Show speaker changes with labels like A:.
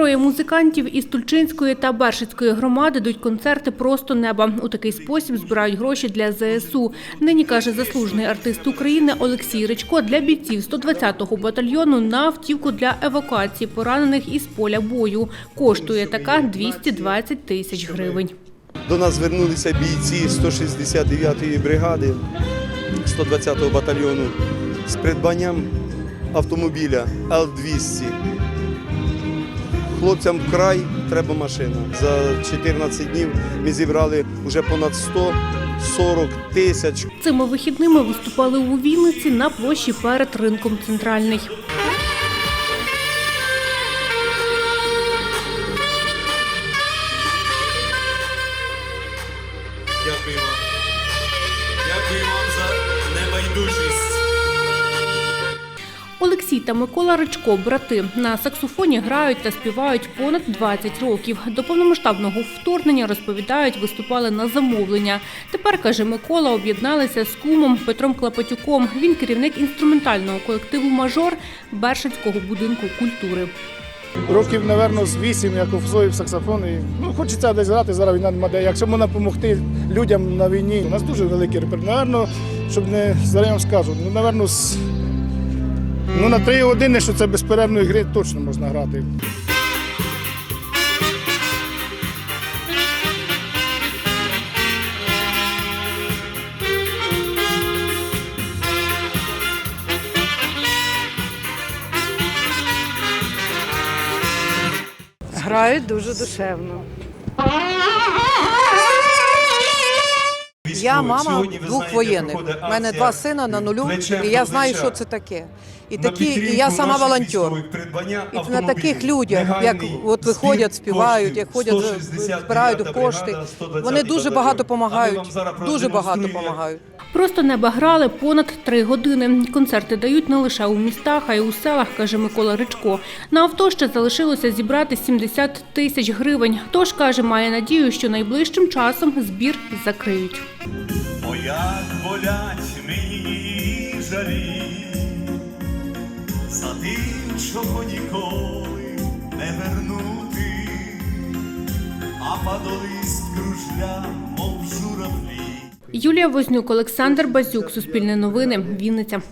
A: Троє музикантів із Тульчинської та Бершицької громади дають концерти просто неба. У такий спосіб збирають гроші для ЗСУ. Нині каже заслужений артист України Олексій Ричко для бійців 120-го батальйону на автівку для евакуації поранених із поля бою. Коштує така 220 тисяч гривень.
B: До нас звернулися бійці 169-ї бригади 120-го батальйону з придбанням автомобіля Л-200. Хлопцям вкрай треба машина. За 14 днів ми зібрали вже понад 140 тисяч.
A: Цими вихідними виступали у Вінниці на площі перед ринком Центральний.
C: Дякую вам. Дякую вам за небайдужість.
A: Олексій та Микола Ричко, брати, на саксофоні грають та співають понад 20 років. До повномасштабного вторгнення розповідають, виступали на замовлення. Тепер каже Микола, об'єдналися з кумом Петром Клапатюком. Він керівник інструментального колективу Мажор Бершицького будинку культури.
D: Років, напевно, з вісім, як освоїв саксофон. І, ну, хочеться десь грати, зараз війна нема де. Якщо можна допомогти людям на війні, у нас дуже великий репертуар. Наверно, щоб не зараз вам скажу, ну, напевно, ну, на три години, що це безперервної гри, точно можна грати.
E: Грають дуже душевно.
F: Я мама двох воєнних. У мене два сина на нулю, і я знаю, що це таке. І такі, і я сама волонтер. І на таких людях, як от виходять, співають, як ходять, збирають кошти. Вони дуже багато допомагають. Дуже багато допомагають.
A: Просто неба грали понад три години. Концерти дають не лише у містах, а й у селах, каже Микола Ричко. На авто ще залишилося зібрати 70 тисяч гривень. Тож каже, має надію, що найближчим часом збір закриють.
C: О, як болять мені жалі, за тим, чого ніколи не вернути, а падолист кружля, мов журавлі.
A: Юлія Вознюк, Олександр Базюк, Суспільне новини, Вінниця.